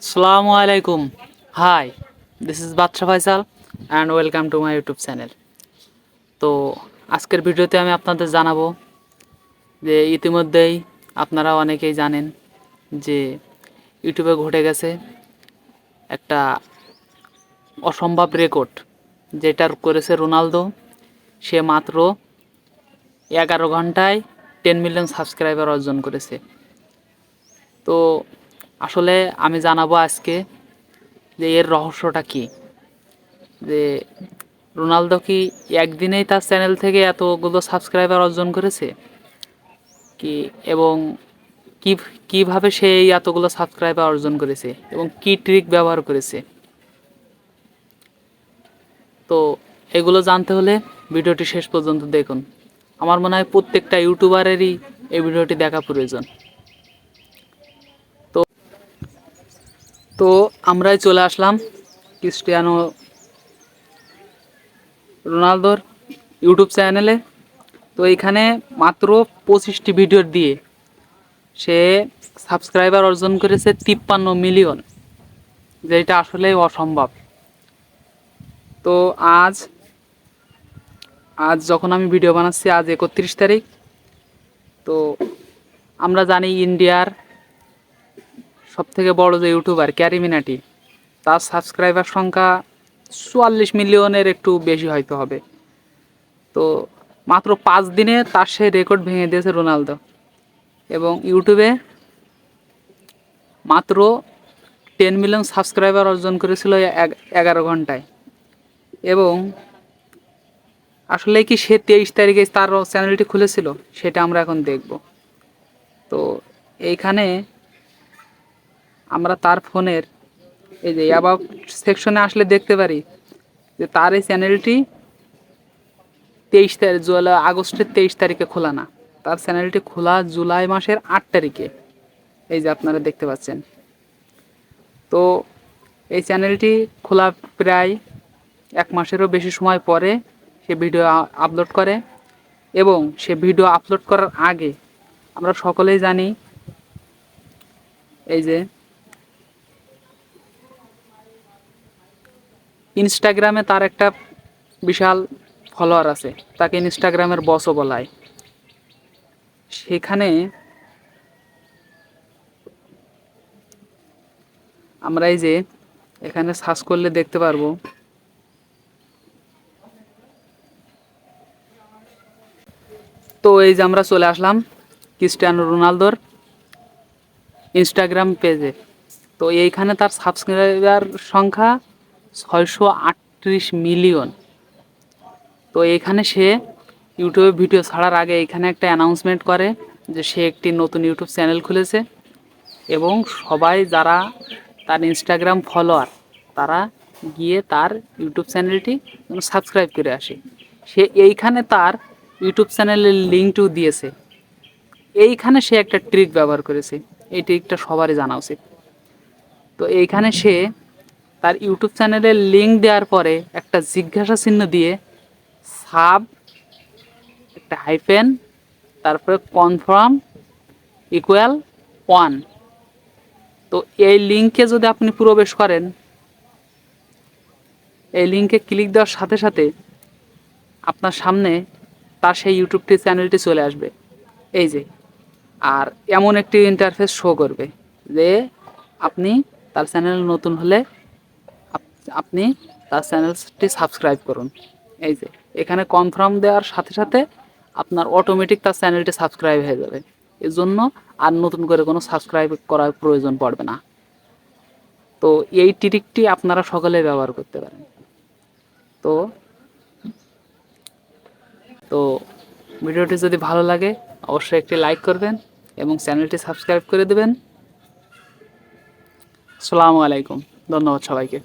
Assalamu alaikum. Hi, this is Batsha Faisal and welcome to my YouTube channel তো আজকের ভিডিওতে আমি আপনাদের জানাব যে ইতিমধ্যেই আপনারা অনেকেই জানেন যে ইউটিউবে ঘটে গেছে একটা অসম্ভব রেকর্ড যেটা করেছে রোনালদো। সে মাত্র এগারো ঘন্টায় টেন মিলিয়ন সাবস্ক্রাইবার অর্জন করেছে। তো আসলে আমি জানাব আজকে যে এর রহস্যটা কি? যে রোনালদো কি একদিনেই তার চ্যানেল থেকে এতগুলো সাবস্ক্রাইবার অর্জন করেছে? কি এবং কি, কীভাবে সে এই এতগুলো সাবস্ক্রাইবার অর্জন করেছে এবং কি ট্রিক ব্যবহার করেছে? তো এগুলো জানতে হলে ভিডিওটি শেষ পর্যন্ত দেখুন। আমার মনে হয় প্রত্যেকটা ইউটিউবারেরই এই ভিডিওটি দেখা প্রয়োজন। তো আমরাই চলে আসলাম ক্রিস্টিয়ানো রোনালদোর ইউটিউব চ্যানেলে। তো এখানে মাত্র পঁচিশটি ভিডিও দিয়ে সে সাবস্ক্রাইবার অর্জন করেছে তিপ্পান্ন মিলিয়ন, যেটা আসলে অসম্ভব। তো আজ আজ যখন আমি ভিডিও বানাচ্ছি, আজ একত্রিশ তারিখ। তো আমরা জানি ইন্ডিয়ার সব থেকে বড় যে ইউটিউবার ক্যারিমিনাটি তার সাবস্ক্রাইবার সংখ্যা চুয়াল্লিশ মিলিয়নের একটু বেশি হয়তো হবে। তো মাত্র পাঁচ দিনে তার সে রেকর্ড ভেঙে দিয়েছে রোনালদো। এবং ইউটিউবে মাত্র টেন মিলিয়ন সাবস্ক্রাইবার অর্জন করেছিল এগ- এগারো ঘন্টায়। এবং আসলে কি সে তেইশ তারিখে তার চ্যানেলটি খুলেছিল, সেটা আমরা এখন দেখব। তো এইখানে আমরা তার ফোনের এই যে অ্যাবাউট সেকশনে আসলে দেখতে পারি যে তার এই চ্যানেলটি তেইশ তারিখ, জুলাই, আগস্টের তেইশ তারিখে খোলা না। তার চ্যানেলটি খোলা জুলাই মাসের আট তারিখে। এই যে আপনারা দেখতে পাচ্ছেন। তো এই চ্যানেলটি খোলা প্রায় এক মাসেরও বেশি সময় পরে সে ভিডিও আপলোড করে এবং সে ভিডিও আপলোড করার আগে আমরা সকলেই জানি এই যে ইনস্টাগ্রামে তার একটা বিশাল ফলোয়ার আছে। তাকে ইনস্টাগ্রামের বসও বলায়। সেখানে আমরা এই যে এখানে সার্চ করলে দেখতে পারব। তো এই যে আমরা চলে আসলাম ক্রিস্টিয়ানো রোনালদোর ইনস্টাগ্রাম পেজে তো এইখানে তার সাবস্ক্রাইবার সংখ্যা ছয়শো আটত্রিশ মিলিয়ন। তো এখানে সে ইউটিউবে ভিডিও ছাড়ার আগে এখানে একটা অ্যানাউন্সমেন্ট করে যে সে একটি নতুন ইউটিউব চ্যানেল খুলেছে এবং সবাই যারা তার ইনস্টাগ্রাম ফলোয়ার তারা গিয়ে তার ইউটিউব চ্যানেলটি সাবস্ক্রাইব করে আসে। সে এইখানে তার ইউটিউব চ্যানেলের লিঙ্কটিও দিয়েছে। এইখানে সে একটা ট্রিক ব্যবহার করেছে। এই ট্রিকটা সবারই জানা উচিত। তো এইখানে সে তার ইউটিউব চ্যানেলের লিঙ্ক দেওয়ার পরে একটা জিজ্ঞাসা চিহ্ন দিয়ে সাব, একটা হাইফেন, তারপরে কনফার্ম ইকুয়াল ওয়ান। তো এই লিঙ্কে যদি আপনি প্রবেশ করেন, এই লিঙ্কে ক্লিক দেওয়ার সাথে সাথে আপনার সামনে তার সেই ইউটিউবটি, চ্যানেলটি চলে আসবে। এই যে, আর এমন একটি ইন্টারফেস শো করবে যে আপনি তার চ্যানেল নতুন হলে আপনি তার চ্যানেলটি সাবস্ক্রাইব করুন। এই যে, এখানে কনফার্ম দেওয়ার সাথে সাথে আপনার অটোমেটিক তার চ্যানেলটি সাবস্ক্রাইব হয়ে যাবে। এর জন্য আর নতুন করে কোনো সাবস্ক্রাইব করার প্রয়োজন পড়বে না। তো এই ট্রিকটি আপনারা সকলে ব্যবহার করতে পারেন। তো তো ভিডিওটি যদি ভালো লাগে, অবশ্যই একটি লাইক করবেন এবং চ্যানেলটি সাবস্ক্রাইব করে দেবেন। আসসালামু আলাইকুম। ধন্যবাদ সবাইকে।